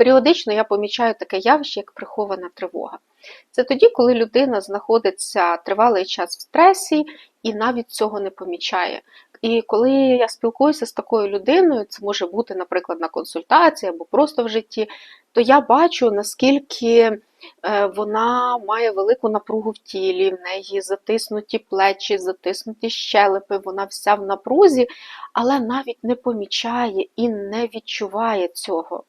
Періодично я помічаю таке явище, як прихована тривога. Це тоді, коли людина знаходиться тривалий час в стресі і навіть цього не помічає. І коли я спілкуюся з такою людиною, це може бути, наприклад, на консультації або просто в житті, то я бачу, наскільки е, вона має велику напругу в тілі, в неї затиснуті плечі, затиснуті щелепи, вона вся в напрузі, але навіть не помічає і не відчуває цього.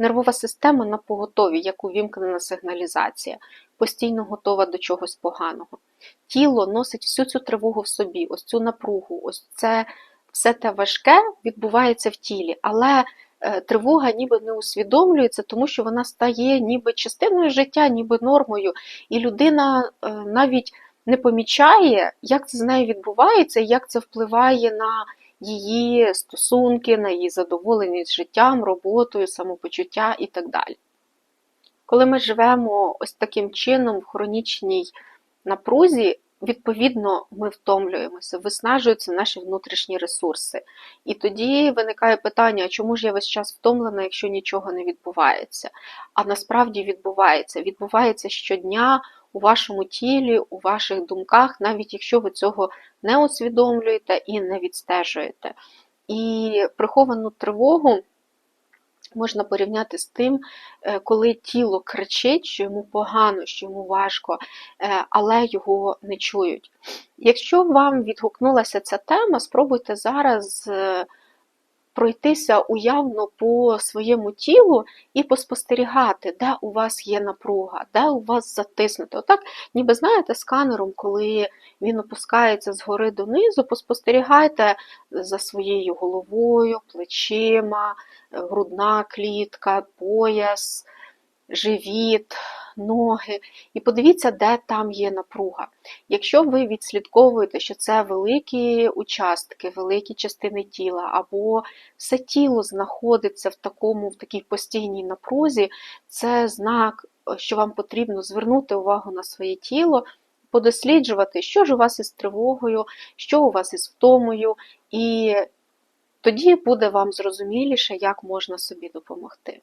Нервова система на поготові, як увімкнена сигналізація, постійно готова до чогось поганого. Тіло носить всю цю тривогу в собі, ось цю напругу, ось це все те важке відбувається в тілі, але е, тривога ніби не усвідомлюється, тому що вона стає ніби частиною життя, ніби нормою, і людина е, навіть не помічає, як це з нею відбувається, як це впливає на її стосунки, на її задоволеність життям, роботою, самопочуття і так далі. Коли ми живемо ось таким чином в хронічній напрузі, відповідно, ми втомлюємося, виснажуються наші внутрішні ресурси. І тоді виникає питання, чому ж я весь час втомлена, якщо нічого не відбувається? А насправді відбувається. Відбувається щодня у вашому тілі, у ваших думках, навіть якщо ви цього не усвідомлюєте і не відстежуєте. І приховану тривогу можна порівняти з тим, е, коли тіло кричить, що йому погано, що йому важко, е, але його не чують. Якщо вам відгукнулася ця тема, спробуйте зараз е, пройтися уявно по своєму тілу і поспостерігати, де у вас є напруга, де у вас затиснуто. Отак, ніби знаєте, сканером, коли він опускається згори донизу, поспостерігайте за своєю головою, плечима, грудна клітка, пояс, живіт, ноги. І подивіться, де там є напруга. Якщо ви відслідковуєте, що це великі участки, великі частини тіла, або все тіло знаходиться в такому, в такій постійній напрузі, це знак, що вам потрібно звернути увагу на своє тіло. Подосліджувати, що ж у вас із тривогою, що у вас із втомою, і тоді буде вам зрозуміліше, як можна собі допомогти.